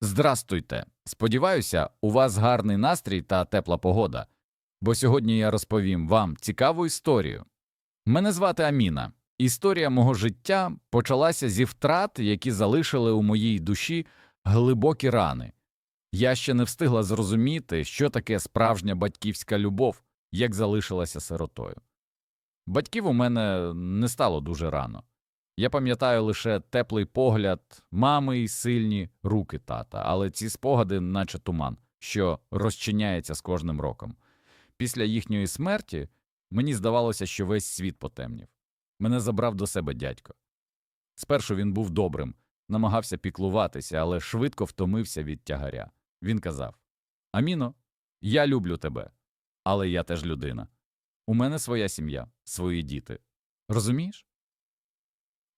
Здрастуйте. Сподіваюся, у вас гарний настрій та тепла погода, бо сьогодні я розповім вам цікаву історію. Мене звати Аміна. Історія мого життя почалася зі втрат, які залишили у моїй душі глибокі рани. Я ще не встигла зрозуміти, що таке справжня батьківська любов, як залишилася сиротою. Батьків у мене не стало дуже рано. Я пам'ятаю лише теплий погляд мами і сильні руки тата, але ці спогади, наче туман, що розчиняється з кожним роком. Після їхньої смерті мені здавалося, що весь світ потемнів. Мене забрав до себе дядько. Спершу він був добрим, намагався піклуватися, але швидко втомився від тягаря. Він казав Аміно, я люблю тебе, але я теж людина. У мене своя сім'я, свої діти. Розумієш?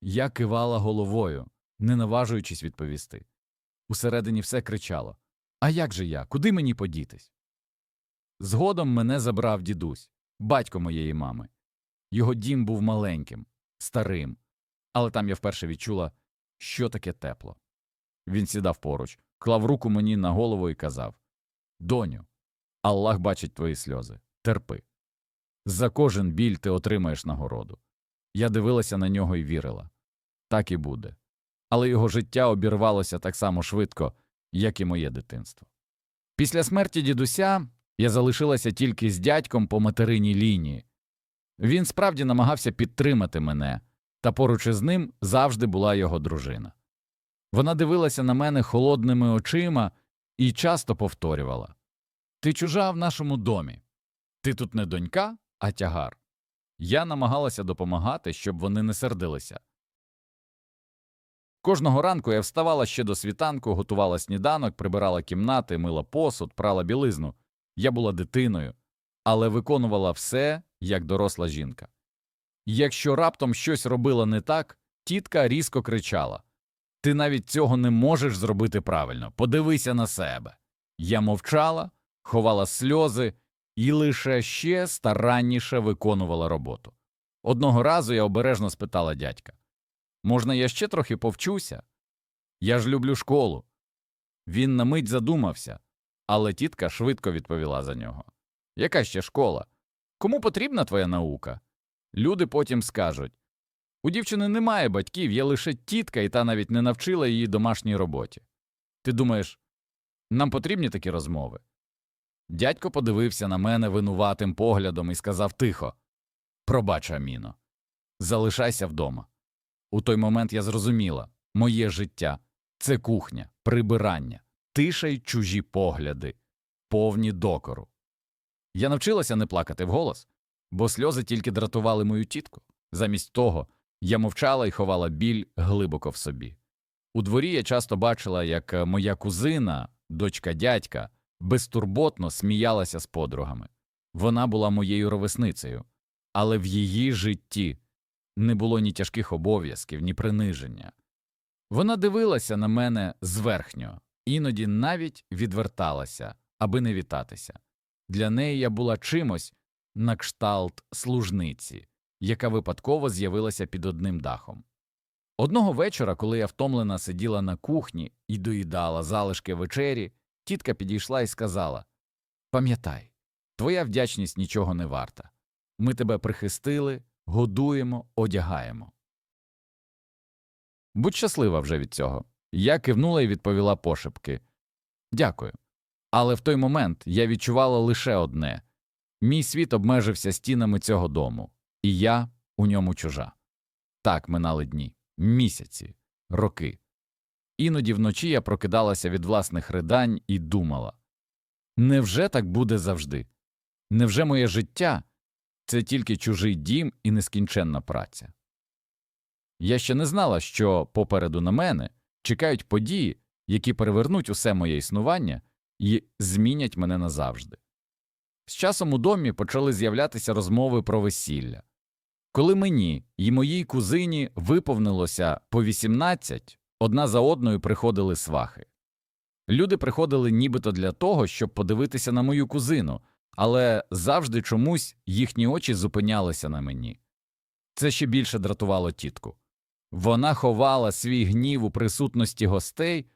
Я кивала головою, не наважуючись відповісти. Усередині все кричало А як же я? Куди мені подітись? Згодом мене забрав дідусь, батько моєї мами. Його дім був маленьким, старим, але там я вперше відчула, що таке тепло. Він сідав поруч, клав руку мені на голову і казав Доню, Аллах бачить твої сльози, терпи. За кожен біль ти отримаєш нагороду. Я дивилася на нього і вірила. Так і буде. Але його життя обірвалося так само швидко, як і моє дитинство. Після смерті дідуся я залишилася тільки з дядьком по материній лінії. Він справді намагався підтримати мене, та поруч із ним завжди була його дружина. Вона дивилася на мене холодними очима і часто повторювала Ти чужа в нашому домі. Ти тут не донька, а тягар. Я намагалася допомагати, щоб вони не сердилися. Кожного ранку я вставала ще до світанку, готувала сніданок, прибирала кімнати, мила посуд, прала білизну. Я була дитиною, але виконувала все як доросла жінка. Якщо раптом щось робила не так, тітка різко кричала Ти навіть цього не можеш зробити правильно, подивися на себе. Я мовчала, ховала сльози і лише ще старанніше виконувала роботу. Одного разу я обережно спитала дядька Можна я ще трохи повчуся? Я ж люблю школу. Він на мить задумався, але тітка швидко відповіла за нього Яка ще школа? Кому потрібна твоя наука? Люди потім скажуть у дівчини немає батьків, є лише тітка, і та навіть не навчила її домашній роботі. Ти думаєш, нам потрібні такі розмови? Дядько подивився на мене винуватим поглядом і сказав тихо Пробач, Аміно, залишайся вдома. У той момент я зрозуміла моє життя це кухня, прибирання, тиша й чужі погляди, повні докору. Я навчилася не плакати вголос, бо сльози тільки дратували мою тітку. Замість того я мовчала і ховала біль глибоко в собі. У дворі я часто бачила, як моя кузина, дочка дядька, безтурботно сміялася з подругами. Вона була моєю ровесницею, але в її житті не було ні тяжких обов'язків, ні приниження. Вона дивилася на мене зверхньо, іноді навіть відверталася, аби не вітатися. Для неї я була чимось на кшталт служниці, яка випадково з'явилася під одним дахом. Одного вечора, коли я втомлена сиділа на кухні і доїдала залишки вечері, тітка підійшла і сказала Пам'ятай, твоя вдячність нічого не варта. Ми тебе прихистили, годуємо, одягаємо. Будь щаслива вже від цього. Я кивнула і відповіла пошепки Дякую. Але в той момент я відчувала лише одне мій світ обмежився стінами цього дому, і я у ньому чужа. Так минали дні, місяці, роки. Іноді вночі я прокидалася від власних ридань і думала невже так буде завжди? Невже моє життя це тільки чужий дім і нескінченна праця? Я ще не знала, що попереду на мене чекають події, які перевернуть усе моє існування і змінять мене назавжди. З часом у домі почали з'являтися розмови про весілля. Коли мені і моїй кузині виповнилося по 18, одна за одною приходили свахи. Люди приходили нібито для того, щоб подивитися на мою кузину, але завжди чомусь їхні очі зупинялися на мені. Це ще більше дратувало тітку. Вона ховала свій гнів у присутності гостей,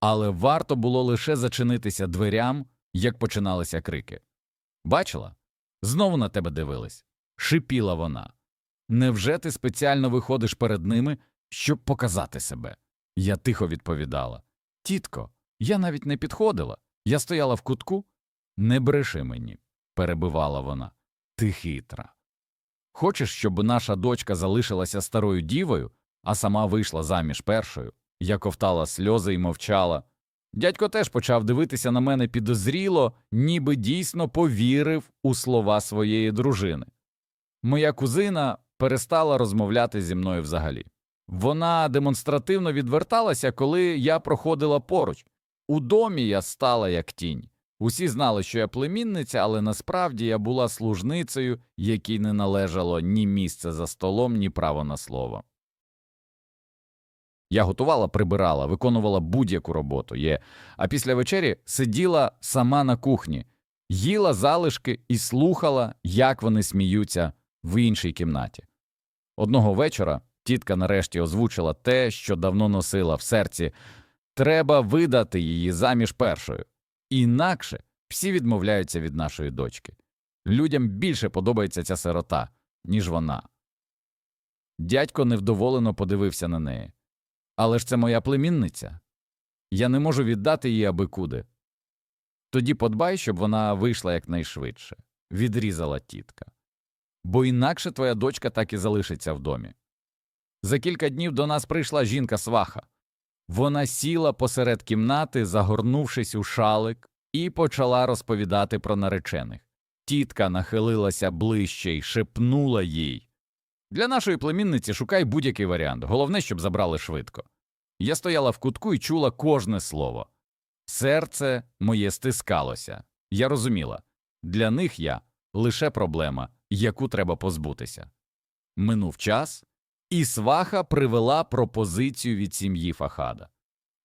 Але варто було лише зачинитися дверям, як починалися крики. Бачила? Знову на тебе дивились. Шипіла вона. Невже ти спеціально виходиш перед ними, щоб показати себе? Я тихо відповідала. Тітко, я навіть не підходила. Я стояла в кутку. Не бреши мені, перебивала вона. Ти хитра. Хочеш, щоб наша дочка залишилася старою дівою, а сама вийшла заміж першою? Я ковтала сльози і мовчала. Дядько теж почав дивитися на мене підозріло, ніби дійсно повірив у слова своєї дружини. Моя кузина перестала розмовляти зі мною взагалі. Вона демонстративно відверталася, коли я проходила поруч. У домі я стала як тінь. Усі знали, що я племінниця, але насправді я була служницею, якій не належало ні місце за столом, ні право на слово. Я готувала, прибирала, виконувала будь-яку роботу, є, а після вечері сиділа сама на кухні, їла залишки і слухала, як вони сміються в іншій кімнаті. Одного вечора тітка нарешті озвучила те, що давно носила в серці треба видати її заміж першою. Інакше всі відмовляються від нашої дочки. Людям більше подобається ця сирота, ніж вона. Дядько невдоволено подивився на неї. Але ж це моя племінниця. Я не можу віддати її аби куди. Тоді подбай, щоб вона вийшла якнайшвидше, відрізала тітка. Бо інакше твоя дочка так і залишиться в домі. За кілька днів до нас прийшла жінка сваха. Вона сіла посеред кімнати, загорнувшись у шалик, і почала розповідати про наречених. Тітка нахилилася ближче й шепнула їй Для нашої племінниці шукай будь-який варіант, головне, щоб забрали швидко. Я стояла в кутку і чула кожне слово. Серце моє стискалося. Я розуміла для них я лише проблема, яку треба позбутися. Минув час, і сваха привела пропозицію від сім'ї Фахада.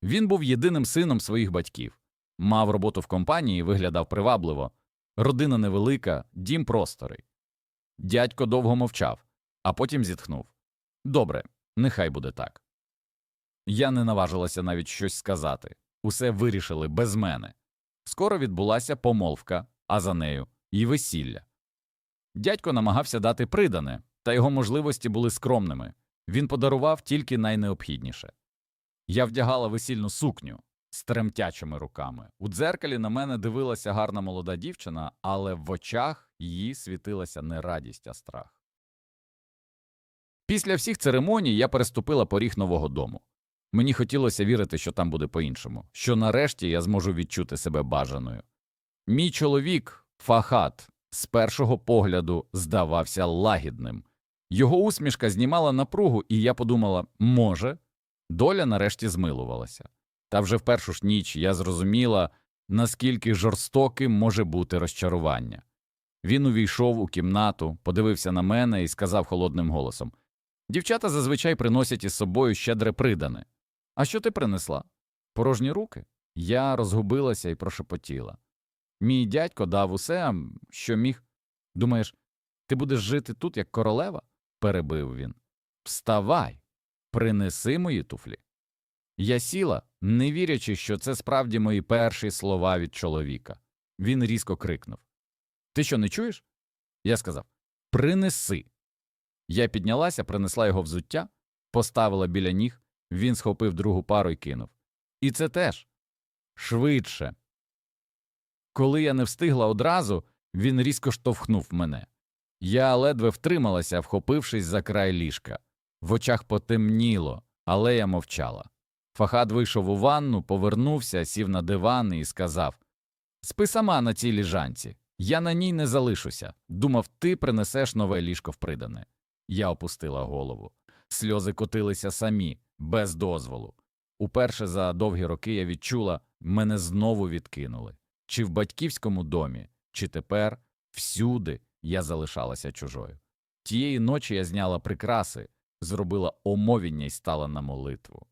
Він був єдиним сином своїх батьків, мав роботу в компанії, виглядав привабливо, родина невелика, дім просторий. Дядько довго мовчав, а потім зітхнув Добре, нехай буде так. Я не наважилася навіть щось сказати усе вирішили без мене. Скоро відбулася помолвка, а за нею і весілля. Дядько намагався дати придане, та його можливості були скромними він подарував тільки найнеобхідніше. Я вдягала весільну сукню з тремтячими руками. У дзеркалі на мене дивилася гарна молода дівчина, але в очах її світилася не радість, а страх. Після всіх церемоній я переступила поріг нового дому. Мені хотілося вірити, що там буде по-іншому, що нарешті я зможу відчути себе бажаною. Мій чоловік, Фахат, з першого погляду здавався лагідним. Його усмішка знімала напругу, і я подумала може, доля нарешті змилувалася. Та вже в першу ж ніч я зрозуміла, наскільки жорстоким може бути розчарування. Він увійшов у кімнату, подивився на мене і сказав холодним голосом Дівчата зазвичай приносять із собою щедре придане. А що ти принесла? Порожні руки? Я розгубилася і прошепотіла. Мій дядько дав усе, що міг. Думаєш, ти будеш жити тут, як королева? Перебив він. Вставай, принеси мої туфлі. Я сіла, не вірячи, що це справді мої перші слова від чоловіка. Він різко крикнув Ти що не чуєш? Я сказав Принеси. Я піднялася, принесла його взуття, поставила біля ніг, він схопив другу пару і кинув. І це теж швидше. Коли я не встигла одразу, він різко штовхнув мене. Я ледве втрималася, вхопившись за край ліжка. В очах потемніло, але я мовчала. Фахад вийшов у ванну, повернувся, сів на диван і сказав Спи сама на цій ліжанці. Я на ній не залишуся. Думав, ти принесеш нове ліжко в придане. Я опустила голову. Сльози котилися самі, без дозволу. Уперше за довгі роки я відчула, мене знову відкинули. Чи в батьківському домі, чи тепер всюди я залишалася чужою. Тієї ночі я зняла прикраси, зробила омовіння і стала на молитву.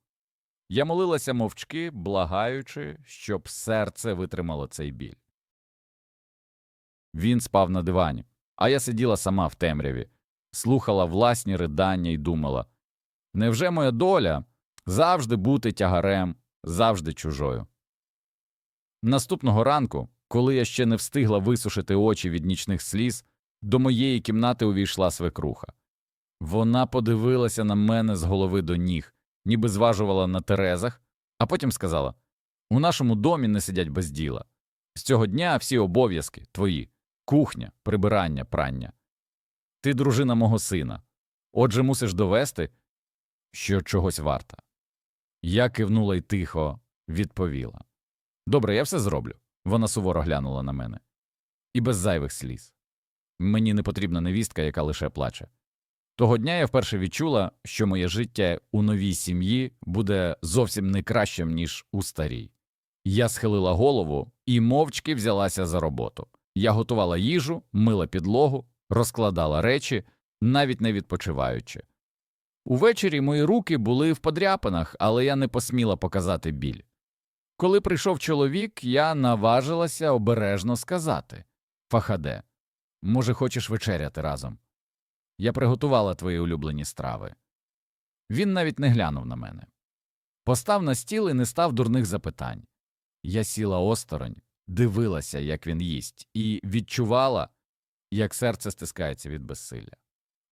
Я молилася мовчки, благаючи, щоб серце витримало цей біль. Він спав на дивані, а я сиділа сама в темряві, слухала власні ридання і думала невже моя доля завжди бути тягарем завжди чужою. Наступного ранку, коли я ще не встигла висушити очі від нічних сліз, до моєї кімнати увійшла свекруха. Вона подивилася на мене з голови до ніг, ніби зважувала на терезах, а потім сказала У нашому домі не сидять без діла. З цього дня всі обов'язки твої кухня, прибирання, прання. Ти дружина мого сина. Отже, мусиш довести, що чогось варта. Я кивнула й тихо відповіла. Добре, я все зроблю. Вона суворо глянула на мене. І без зайвих сліз. Мені не потрібна невістка, яка лише плаче. Того дня я вперше відчула, що моє життя у новій сім'ї буде зовсім не кращим, ніж у старій. Я схилила голову і мовчки взялася за роботу. Я готувала їжу, мила підлогу, розкладала речі, навіть не відпочиваючи. Увечері мої руки були в подряпинах, але я не посміла показати біль. Коли прийшов чоловік, я наважилася обережно сказати Фахаде, може, хочеш вечеряти разом? Я приготувала твої улюблені страви. Він навіть не глянув на мене. Постав на стіл і не став дурних запитань. Я сіла осторонь, дивилася, як він їсть, і відчувала, як серце стискається від безсилля.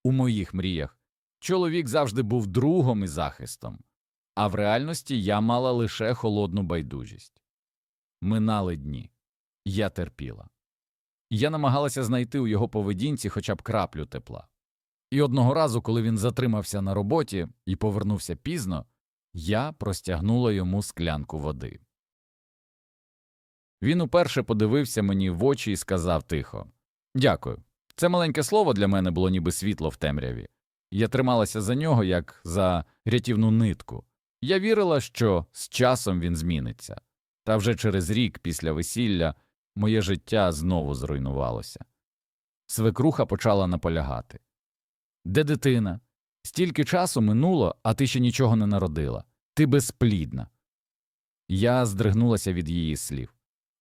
У моїх мріях чоловік завжди був другом і захистом, а в реальності я мала лише холодну байдужість. Минали дні. Я терпіла. Я намагалася знайти у його поведінці хоча б краплю тепла. І одного разу, коли він затримався на роботі і повернувся пізно, я простягнула йому склянку води. Він уперше подивився мені в очі і сказав тихо Дякую. Це маленьке слово для мене було ніби світло в темряві. Я трималася за нього, як за рятівну нитку. Я вірила, що з часом він зміниться. Та вже через рік після весілля моє життя знову зруйнувалося. Свекруха почала наполягати. Де дитина? Стільки часу минуло, а ти ще нічого не народила. Ти безплідна. Я здригнулася від її слів.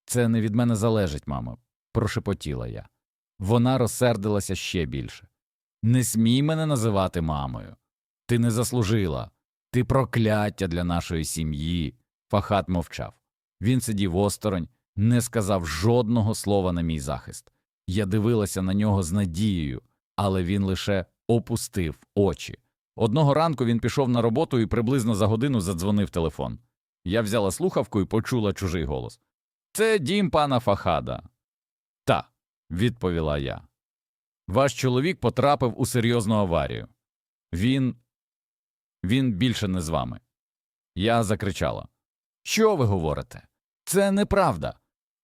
Це не від мене залежить, мамо, прошепотіла я. Вона розсердилася ще більше. Не смій мене називати мамою. Ти не заслужила. Ти прокляття для нашої сім'ї. Фахат мовчав. Він сидів осторонь, не сказав жодного слова на мій захист. Я дивилася на нього з надією, але він лише опустив очі. Одного ранку він пішов на роботу і приблизно за годину задзвонив телефон. Я взяла слухавку і почула чужий голос. Це дім пана Фахада. Та, відповіла я. Ваш чоловік потрапив у серйозну аварію. Він. Він більше не з вами. Я закричала. Що ви говорите? Це неправда.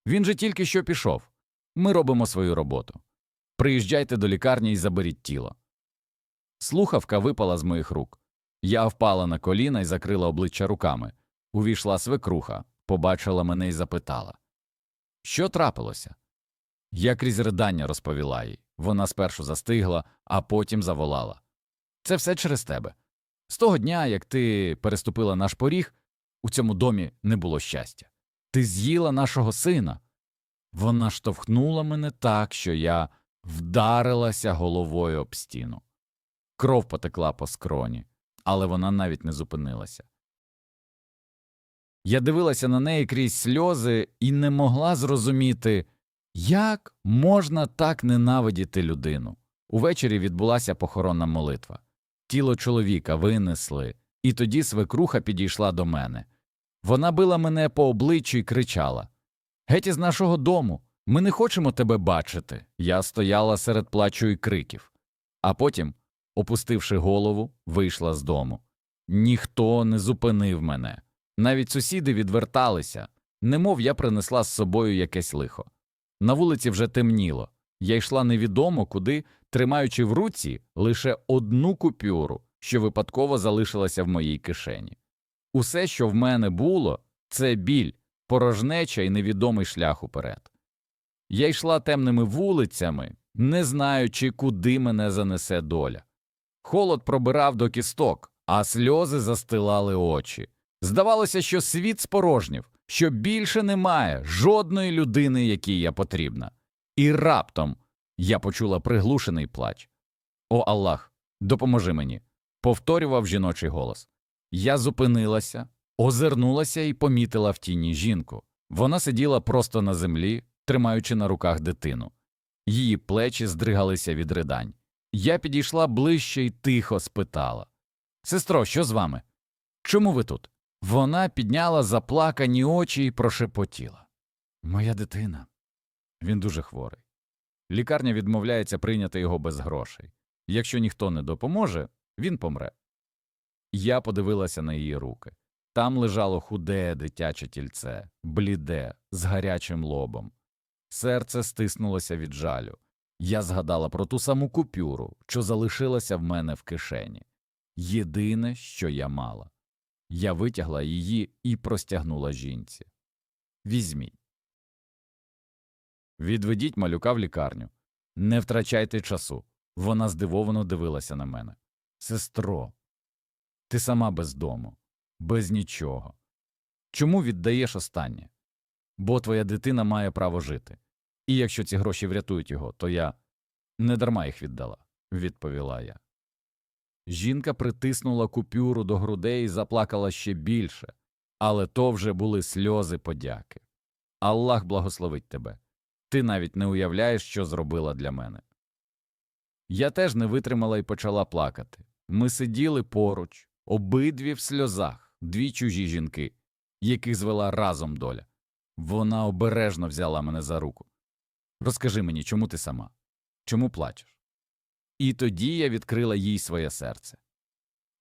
Він же тільки що пішов. Ми робимо свою роботу. Приїжджайте до лікарні і заберіть тіло. Слухавка випала з моїх рук. Я впала на коліна і закрила обличчя руками. Увійшла свекруха, побачила мене і запитала Що трапилося? Я крізь ридання розповіла їй. Вона спершу застигла, а потім заволала. Це все через тебе. З того дня, як ти переступила наш поріг, у цьому домі не було щастя. Ти з'їла нашого сина. Вона штовхнула мене так, що я вдарилася головою об стіну. Кров потекла по скроні, але вона навіть не зупинилася. Я дивилася на неї крізь сльози і не могла зрозуміти, як можна так ненавидіти людину. Увечері відбулася похоронна молитва. Тіло чоловіка винесли, і тоді свекруха підійшла до мене. Вона била мене по обличчю і кричала Геть із нашого дому. Ми не хочемо тебе бачити. Я стояла серед плачу і криків. А потім, опустивши голову, вийшла з дому. Ніхто не зупинив мене. Навіть сусіди відверталися, немов я принесла з собою якесь лихо. На вулиці вже темніло. Я йшла невідомо куди, тримаючи в руці лише одну купюру, що випадково залишилася в моїй кишені. Усе, що в мене було, це біль, порожнеча і невідомий шлях уперед. Я йшла темними вулицями, не знаючи, куди мене занесе доля. Холод пробирав до кісток, а сльози застилали очі. Здавалося, що світ спорожнів, що більше немає жодної людини, якій я потрібна. І раптом я почула приглушений плач. О Аллах, допоможи мені, повторював жіночий голос. Я зупинилася, Озирнулася і помітила в тіні жінку. Вона сиділа просто на землі, тримаючи на руках дитину. Її плечі здригалися від ридань. Я підійшла ближче і тихо спитала Сестро, що з вами? Чому ви тут? Вона підняла заплакані очі і прошепотіла. Моя дитина. Він дуже хворий. Лікарня відмовляється прийняти його без грошей. Якщо ніхто не допоможе, він помре. Я подивилася на її руки. Там лежало худе дитяче тільце, бліде, з гарячим лобом. Серце стиснулося від жалю. Я згадала про ту саму купюру, що залишилася в мене в кишені. Єдине, що я мала. Я витягла її і простягнула жінці. Візьміть. Відведіть малюка в лікарню. Не втрачайте часу. Вона здивовано дивилася на мене. Сестро, ти сама без дому, без нічого. Чому віддаєш останнє? Бо твоя дитина має право жити. І якщо ці гроші врятують його, то я не дарма їх віддала, відповіла я. Жінка притиснула купюру до грудей і заплакала ще більше, але то вже були сльози подяки. Аллах благословить тебе. Ти навіть не уявляєш, що зробила для мене. Я теж не витримала і почала плакати. Ми сиділи поруч, обидві в сльозах, дві чужі жінки, яких звела разом доля. Вона обережно взяла мене за руку. Розкажи мені, чому ти сама? Чому плачеш? І тоді я відкрила їй своє серце.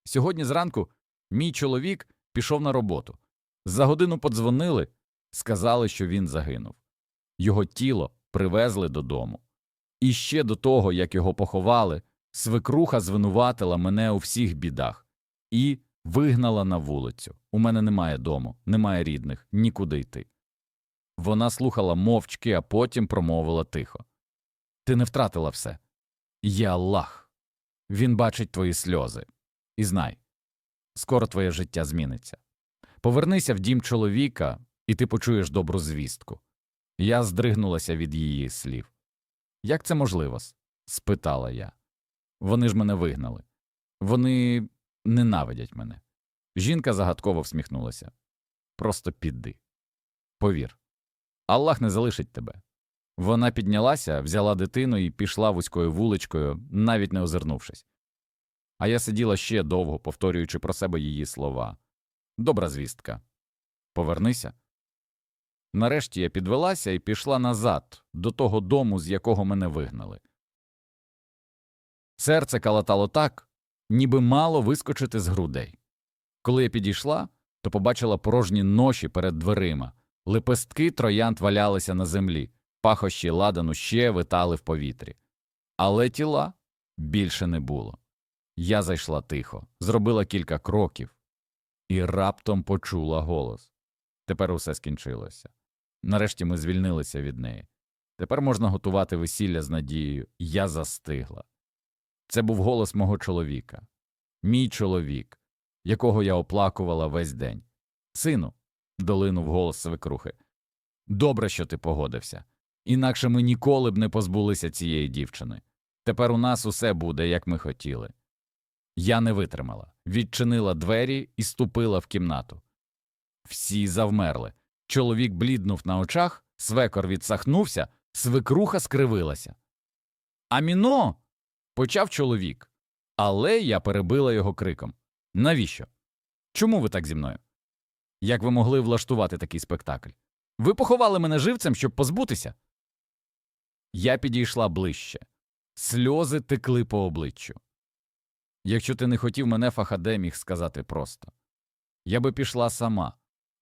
Сьогодні зранку мій чоловік пішов на роботу. За годину подзвонили, сказали, що він загинув. Його тіло привезли додому. І ще до того, як його поховали, свекруха звинуватила мене у всіх бідах і вигнала на вулицю. У мене немає дому, немає рідних, нікуди йти. Вона слухала мовчки, а потім промовила тихо Ти не втратила все. Є Аллах. Він бачить твої сльози. І знай, скоро твоє життя зміниться. Повернися в дім чоловіка, і ти почуєш добру звістку. Я здригнулася від її слів. Як це можливо? спитала я. Вони ж мене вигнали. Вони ненавидять мене. Жінка загадково всміхнулася. Просто піди. Повір. Аллах не залишить тебе. Вона піднялася, взяла дитину і пішла вузькою вуличкою, навіть не озирнувшись. А я сиділа ще довго, повторюючи про себе її слова. Добра звістка. Повернися. Нарешті я підвелася і пішла назад, до того дому, з якого мене вигнали. Серце калатало так, ніби мало вискочити з грудей. Коли я підійшла, то побачила порожні ноші перед дверима, лепестки троянд валялися на землі, пахощі ладану ще витали в повітрі. Але тіла більше не було. Я зайшла тихо, зробила кілька кроків і раптом почула голос. Тепер усе скінчилося. Нарешті ми звільнилися від неї. Тепер можна готувати весілля з надією. Я застигла. Це був голос мого чоловіка, мій чоловік, якого я оплакувала весь день. Сину, долинув голос свекрухи. Добре, що ти погодився. Інакше ми ніколи б не позбулися цієї дівчини. Тепер у нас усе буде, як ми хотіли. Я не витримала, відчинила двері і ступила в кімнату. Всі завмерли. Чоловік бліднув на очах, свекор відсахнувся, свекруха скривилася. Аміно. Почав чоловік. Але я перебила його криком. Навіщо? Чому ви так зі мною? Як ви могли влаштувати такий спектакль? Ви поховали мене живцем, щоб позбутися? Я підійшла ближче. Сльози текли по обличчю. Якщо ти не хотів мене Фахаде міг сказати просто. Я би пішла сама.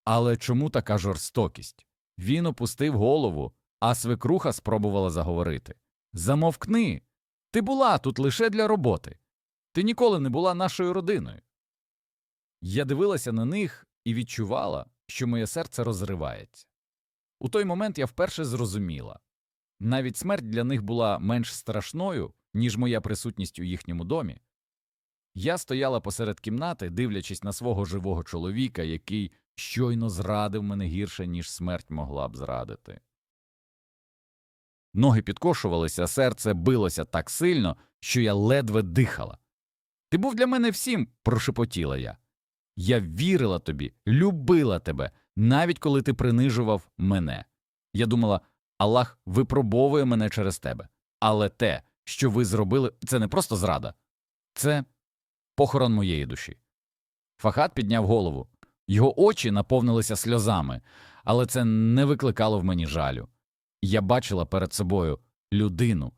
Але чому така жорстокість? Він опустив голову, а свекруха спробувала заговорити. Замовкни. Ти була тут лише для роботи. Ти ніколи не була нашою родиною. Я дивилася на них і відчувала, що моє серце розривається. У той момент я вперше зрозуміла навіть смерть для них була менш страшною, ніж моя присутність у їхньому домі. Я стояла посеред кімнати, дивлячись на свого живого чоловіка, який щойно зрадив мене гірше, ніж смерть могла б зрадити. Ноги підкошувалися, серце билося так сильно, що я ледве дихала. Ти був для мене всім, прошепотіла я. Я вірила тобі, любила тебе, навіть коли ти принижував мене. Я думала, Аллах випробовує мене через тебе. Але те, що ви зробили, це не просто зрада, це похорон моєї душі. Фахат підняв голову. Його очі наповнилися сльозами, але це не викликало в мені жалю. Я бачила перед собою людину,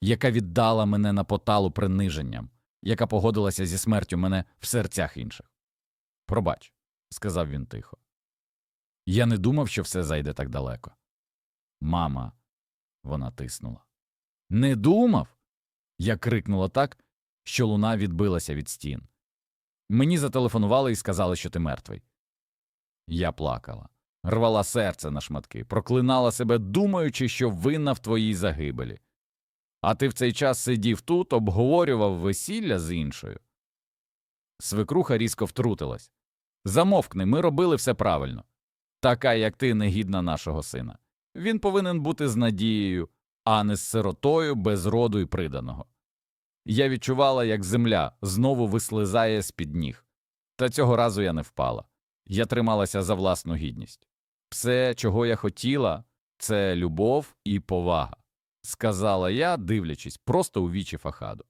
яка віддала мене на поталу приниженням, яка погодилася зі смертю мене в серцях інших. Пробач, сказав він тихо. Я не думав, що все зайде так далеко. Мама, вона тиснула. Не думав. Я крикнула так, що луна відбилася від стін. Мені зателефонували і сказали, що ти мертвий. Я плакала, рвала серце на шматки, проклинала себе, думаючи, що винна в твоїй загибелі. А ти в цей час сидів тут, обговорював весілля з іншою. Свекруха різко втрутилась. Замовкни, ми робили все правильно. Така, як ти, негідна нашого сина. Він повинен бути з надією, а не з сиротою без роду і приданого. Я відчувала, як земля знову вислизає з під ніг. Та цього разу я не впала. Я трималася за власну гідність. Все, чого я хотіла, це любов і повага, сказала я, дивлячись просто у вічі фахаду.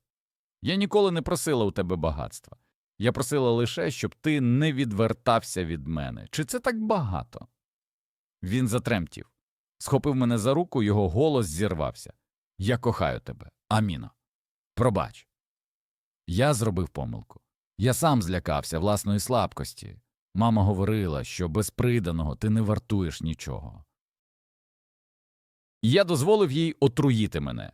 Я ніколи не просила у тебе багатства. Я просила лише, щоб ти не відвертався від мене. Чи це так багато? Він затремтів. Схопив мене за руку, його голос зірвався. Я кохаю тебе. Аміно. Пробач. Я зробив помилку. Я сам злякався власної слабкості. Мама говорила, що без приданого ти не вартуєш нічого. Я дозволив їй отруїти мене.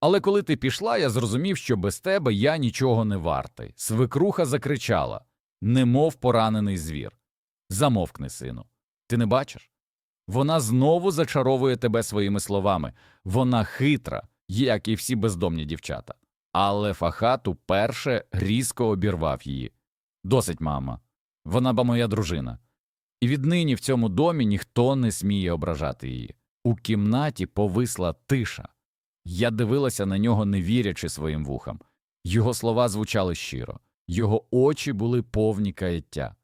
Але коли ти пішла, я зрозумів, що без тебе я нічого не вартий. Свекруха закричала, немов поранений звір. Замовкни, сину. Ти не бачиш? Вона знову зачаровує тебе своїми словами. Вона хитра, як і всі бездомні дівчата. Але Фахат уперше різко обірвав її. Досить, мама. Вона ба моя дружина. І віднині в цьому домі ніхто не сміє ображати її. У кімнаті повисла тиша. Я дивилася на нього, не вірячи своїм вухам. Його слова звучали щиро, його очі були повні каяття.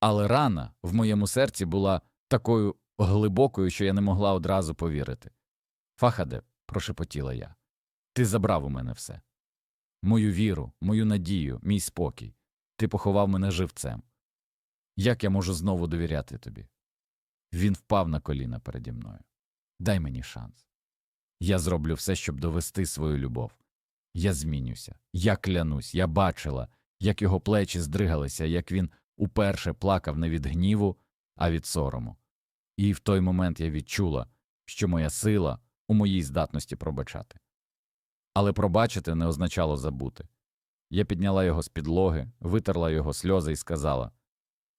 Але рана в моєму серці була такою глибокою, що я не могла одразу повірити. Фахаде, прошепотіла я, ти забрав у мене все. Мою віру, мою надію, мій спокій. Ти поховав мене живцем. Як я можу знову довіряти тобі? Він впав на коліна переді мною. Дай мені шанс. Я зроблю все, щоб довести свою любов. Я змінюся, я клянусь, я бачила, як його плечі здригалися, як він уперше плакав не від гніву, а від сорому. І в той момент я відчула, що моя сила у моїй здатності пробачати. Але пробачити не означало забути. Я підняла його з підлоги, витерла його сльози і сказала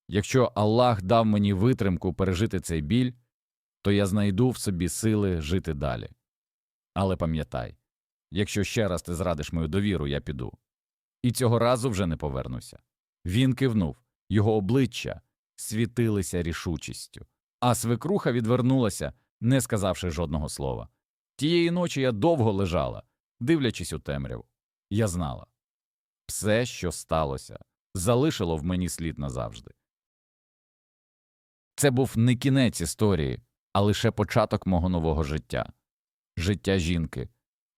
Якщо Аллах дав мені витримку пережити цей біль, то я знайду в собі сили жити далі. Але пам'ятай, якщо ще раз ти зрадиш мою довіру, я піду. І цього разу вже не повернуся. Він кивнув, його обличчя світилися рішучістю, а свекруха відвернулася, не сказавши жодного слова. Тієї ночі я довго лежала, дивлячись у темряву. Я знала все, що сталося, залишило в мені слід назавжди. Це був не кінець історії, а лише початок мого нового життя життя жінки,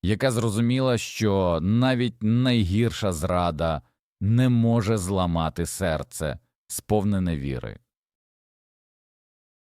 яка зрозуміла, що навіть найгірша зрада не може зламати серце, сповнене віри.